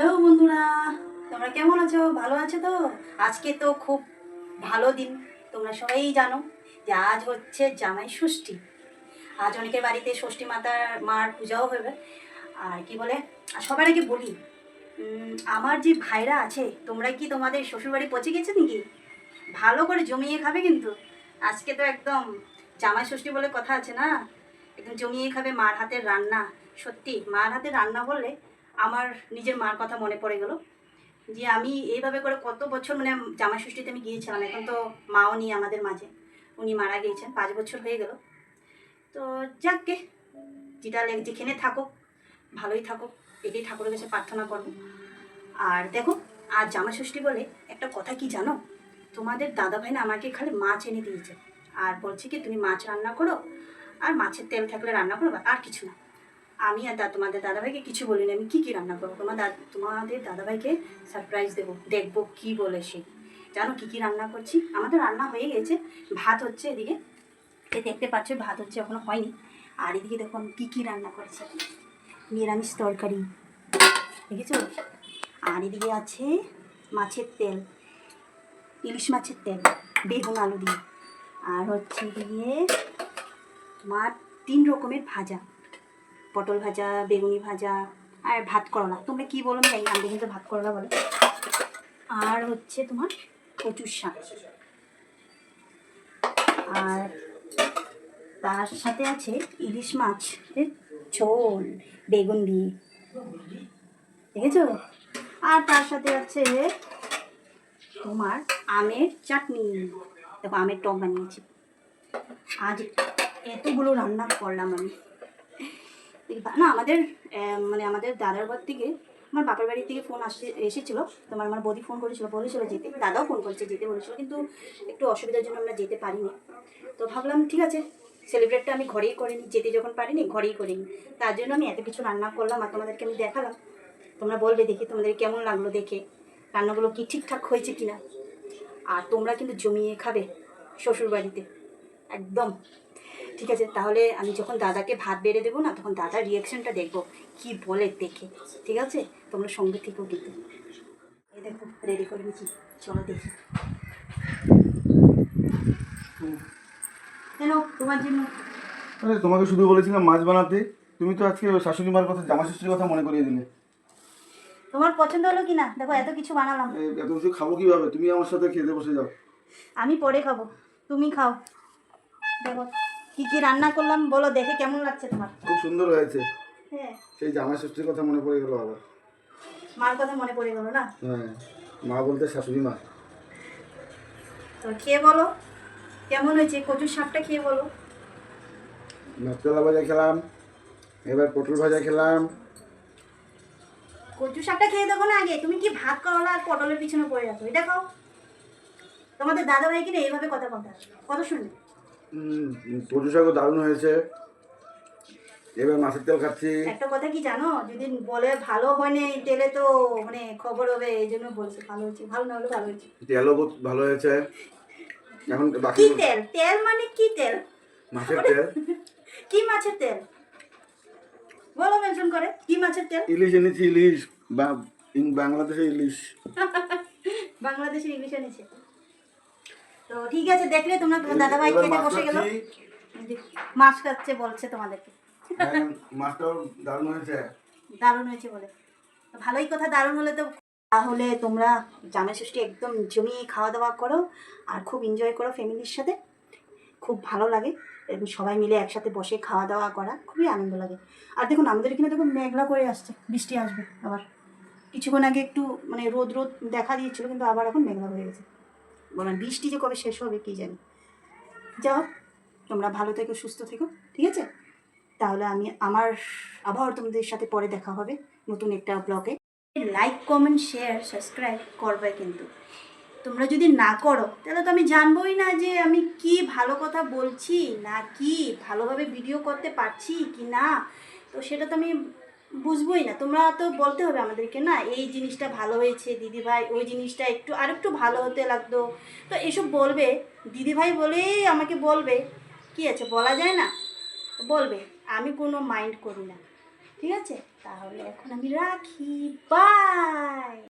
Hello বন্ধুরা, তোমরা কেমন আছো? ভালো আছো তো? আজকে তো খুব ভালো দিন, তোমরা সবাই জানো যে আজ হচ্ছে জামাই ষষ্ঠী। আজ অনেকের বাড়িতে ষষ্ঠী মাতার, মার পূজাও হবে। আর কি বলে? আর সবার আগে বলি আমার যে ভাইরা আছে, তোমরা কি তোমাদের শ্বশুরবাড়ি পচে গেছে নাকি? ভালো করে জমিয়ে খাবে কিন্তু। আজকে তো একদম জামাই ষষ্ঠী বলে কথা আছে না? একদম জমিয়ে খাবে মার হাতের রান্না। সত্যি, মার হাতের রান্না বললে আমার নিজের মার কথা মনে পড়ে গেল যে আমি এইভাবে করে কত বছর মানে জামাই ষষ্ঠীতে আমি গিয়েছিলাম, এখন তো মাও নেই আমাদের মাঝে। উনি মারা গিয়েছেন, পাঁচ বছর হয়ে গেল। তো যাককে যেটা যেখানে থাকো ভালোই থাকো এটাই ঠাকুরের কাছে প্রার্থনা করব। আর দেখো আর জামা ষষ্ঠী বলে একটা কথা কি জানো? তোমাদের দাদা ভাই না আমাকে খালি মাছ এনে দিয়েছে। আর বলছে কি, তুমি মাছ রান্না করো, আর মাছের তেল থাকলে রান্না করো, আর কিছু না। আমি আর দা- তোমাদের দাদাভাইকে কিছু বলিনি। আমি কী কী রান্না করব? তোমার দাদ তোমাদের দাদাভাইকে সারপ্রাইজ দেবো। দেখব কী বলে সে জানো কী কী রান্না করছি? আমাদের রান্না হয়ে গেছে। ভাত হচ্ছে এদিকে। এ দেখতে পাচ্ছ, ভাত হচ্ছে এখনও হয়নি। আর এদিকে দেখুন কী কী রান্না করেছে। নিরামিষ তরকারি। দেখেছ? আর এদিকে আছে মাছের তেল। ইলিশ মাছের তেল। বেগুন, আলু দিয়ে। আর হচ্ছে দিয়ে তোমার তিন রকমের ভাজা। পটল ভাজা, বেগুনি ভাজা আর ভাত করলা। তোমরা কি বলো? আমি কিন্তু ভাত করলা বলে। আর হচ্ছে তোমার কচুর শাক। আর তার সাথে আছে ইলিশ মাছ ঝোল, বেগুন দিয়ে। দেখেছ? আর তার সাথে আছে তোমার আমের চাটনি। দেখো, আমের টক বানিয়েছি। আজ এতগুলো রান্না করলাম আমি। না, আমাদের মানে আমাদের দাদার ঘর থেকে আমার বাপের বাড়ি থেকে ফোন আসে, এসেছিল। তোমার আমার বৌদি ফোন করেছিল, বলেছিল যেতে। দাদাও ফোন করেছে যেতে বলেছিল, কিন্তু একটু অসুবিধার জন্য আমরা যেতে পারিনি। তো ভাবলাম, ঠিক আছে সেলিব্রেটটা আমি ঘরেই করিনি যেতে যখন পারিনি, ঘরেই করিনি তার জন্য আমি এত কিছু রান্না করলাম আর তোমাদেরকে আমি দেখালাম। তোমরা বলবে দেখি তোমাদের কেমন লাগল দেখে, রান্নাগুলো কি ঠিকঠাক হয়েছে কিনা। আর তোমরা কিন্তু জমিয়ে খাবে শ্বশুর বাড়িতে একদম। ঠিক আছে তাহলে আমি যখন দাদাকে ভাত বেড়ে দেবো না তখন দাদার রিয়াকশনটা দেখব কি বলে দেখে। ঠিক আছে? তোমরা সঙ্গে থেকেও কিন্তু এই দেখো রেডি করে নিচ্ছি। চলো দেখি। কেন? তোমার জন্য। আরে তোমাকে শুধু বলেছিলাম মাছ বানাতে। তুমি তো আজকে শাশুড়ি মার কথা জামা ষষ্ঠীর কথা মনে করিয়ে দিলে। তোমার পছন্দ হলো কি না দেখো এত কিছু বানালাম। এত কিছু খাব কীভাবে? তুমি আমার সাথে খেতে বসে যাও। আমি পরে খাব। তুমি খাও। দেখো কি কি রান্না করলাম বলো দেখে কেমন লাগছে তোমার। খুব সুন্দর হয়েছে। হ্যাঁ। সেই জামা ষষ্ঠীর কথা মনে পড়ে গেল আবার। মার কথা মনে পড়ে গেলো না? হ্যাঁ মা বলতে শাশুড়ি মা। তো খেয়ে বলো? কেমন হয়েছে? কচুর শাকটা খেয়ে বলো? নারকেলা ভাজা খেলাম এবার পটল ভাজা খেলাম। কচু শাকটা খেয়ে দেখো না আগে তুমি কি ভাত করলা আর পটলের পিছনে পড়ে যাচ্ছ এটা খাও তোমাদের দাদা ভাই কিনা এইভাবে কথা বলতে কথা কত উম, কচু শাকও দারুণ হয়েছে। এবার মাছের তেল খাচ্ছি। একটা কথা কি জানো? যদি বলে ভালো হয়নি তেলে তো মানে খবর হবে এই জন্য বলছে ভালো হয়েছে ভালো না হলে ভালো হয়েছে তেলও বহুত ভালো হয়েছে। এখন বাকি কি তেল? তেল মানে কি তেল? মাছের তেল। কি মাছের তেল? বলো মেনশন করে কি মাছের তেল? ইলিশ এনেছি ইলিশ বা বাংলাদেশে ইলিশ। বাংলাদেশের ইংলিশ এনেছে। তো ঠিক আছে দেখলে তোমরা দাদা ভাই খেতে বসে গেল। মাছ খাচ্ছে বলছে তোমাদেরকে হ্যাঁ, মাছটাও দারুণ হয়েছে। দারুণ হয়েছে বলে। ভালোই কথা দারুণ হলে তো তাহলে তোমরা জামাই ষষ্ঠী একদম জমিয়ে খাওয়া দাওয়া করো আর খুব এনজয় করো ফ্যামিলির সাথে। খুব ভালো লাগে। এবং সবাই মিলে একসাথে বসে খাওয়া দাওয়া করা খুবই আনন্দ লাগে। আর দেখুন আমাদের এখানে দেখুন মেঘলা করে আসছে বৃষ্টি আসবে আবার। কিছুক্ষণ আগে একটু মানে রোদ রোদ দেখা দিয়েছিল কিন্তু আবার এখন মেঘলা হয়ে গেছে। বলেন, বৃষ্টি যে কবে শেষ হবে কি জানি। যাও তোমরা ভালো থেকো, সুস্থ থেকো, ঠিক আছে? তাহলে আমি আমার আবার তোমাদের সাথে পরে দেখা হবে নতুন একটা ব্লগে লাইক কমেন্ট শেয়ার সাবস্ক্রাইব করবে কিন্তু। তোমরা যদি না করো, তাহলে তো আমি জানবোই না যে আমি কি ভালো কথা বলছি না কি ভালোভাবে ভিডিও করতে পারছি কি না। তো সেটা তো আমি বুঝবোই না। তোমরা তো বলতে হবে আমাদেরকে না, এই জিনিসটা ভালো হয়েছে, দিদিভাই, ওই জিনিসটা একটু আর একটু ভালো হতে লাগতো। তো এসব বলবে, দিদিভাই বলেই আমাকে বলবে, কি আছে বলা যায় না? বলবে, আমি কোনো মাইন্ড করি না। ঠিক আছে? তাহলে এখন আমি রাখি। বাই